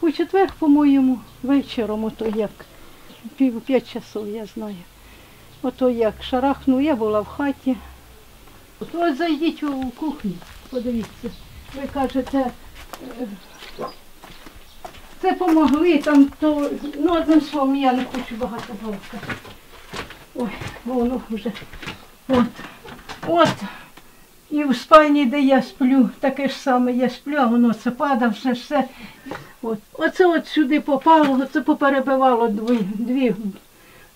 У четвер, по-моєму, вечором, ото як, пів п'ять часов, я знаю. Ото як шарахну, я була в хаті. Ось зайдіть у кухню, подивіться. Ви кажете, е, це помогли там, то ну одним словом я не хочу багато балакати. Ой, воно вже. От. От. І в спальні, де я сплю, таке ж саме я сплю, а воно це падав, все, все. От. Оце от сюди попало, оце поперебивало дві, дві,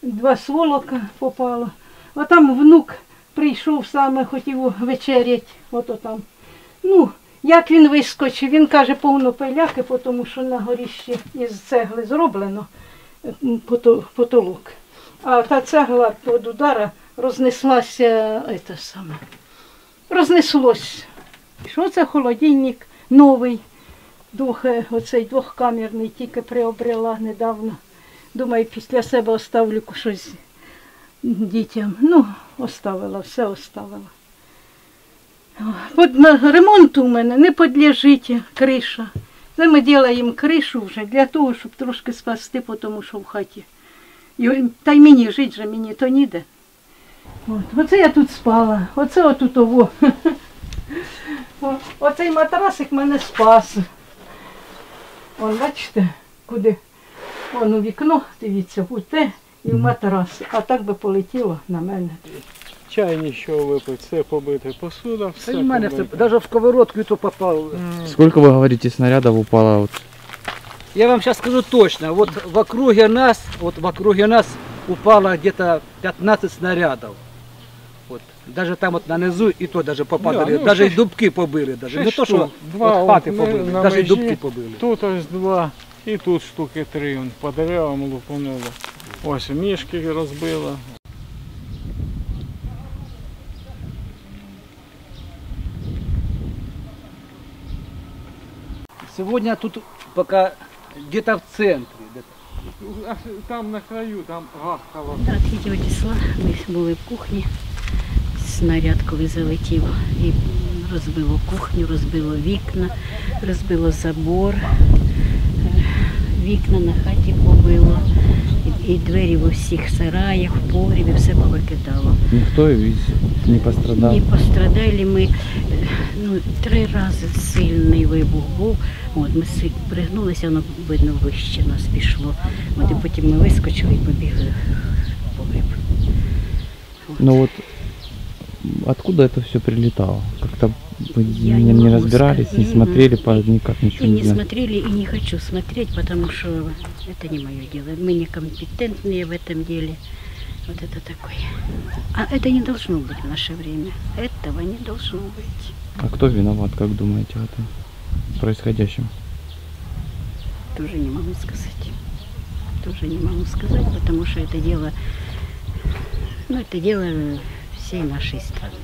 два сволока попало. А там внук прийшов саме, хотів вечерять, ото там. Ну, як він вискочив, він каже, повно пиляки, тому що на горіщі із цегли зроблено потолок. А та цегла від удара рознеслася, це саме, рознеслось. Що це холодильник новий, двох, е, оцей двохкамерний, тільки приобрела недавно. Думаю, після себе оставлю щось дітям. Ну, оставила, все оставила. На ремонт у мене не підлежить криша. Це ми робимо кришу вже для того, щоб трошки спасти, тому що в хаті. І, та й мені жити же мені то ніде. От. Оце я тут спала. Оце отут ово. О, Оцей матрасик мене спас. Вон, бачите, куди? Вон у вікно, дивіться, у те і в матрас. А так би полетіло на мене. Чай нічого випити, все побите, посуда, все Та й в мене все, навіть в сковородку і то попало. Сколько, вы говорите, снарядов упало? Вот? Я вам сейчас скажу точно, вот в округе нас, вот в округе нас упало где-то 15 снарядов. Вот. Даже там вот на низу и то даже попадали, Да, ну, даже и шесть- дубки побили. Даже. Не то, что. Два вот хаты побили, на даже и межі. дубки побили. Тут ось два, і тут штуки три, он по деревам лупануло. Ось мішки розбило. Сегодня тут пока где-то в центре. где-то. Там на краю, там гахкало. 3 числа ми були в кухні. Снаряд, коли залетів, і розбило кухню, розбило вікна, розбило забор, е, вікна на хаті побило, і, двері в усіх сараях, в погрібі, все повикидало. Никто ведь не пострадал. І пострадали ми е, ну, три рази сильний вибух був. От, ми пригнулися, воно видно вище нас пішло. От, і потім ми вискочили і побігли в погріб. От. Но вот откуда это все прилетало? Как-то вы Я не, не разбирались, сказать. не смотрели, по, никак ничего И не не знали. смотрели, и не хочу смотреть, потому что это не мое дело. Мы некомпетентные в этом деле. Вот это такое. А это не должно быть в наше время. Этого не должно быть. А кто виноват, как думаете, в этом происходящем? Тоже не могу сказать. Тоже не могу сказать, потому что это дело, ну, это дело всей нашей страны.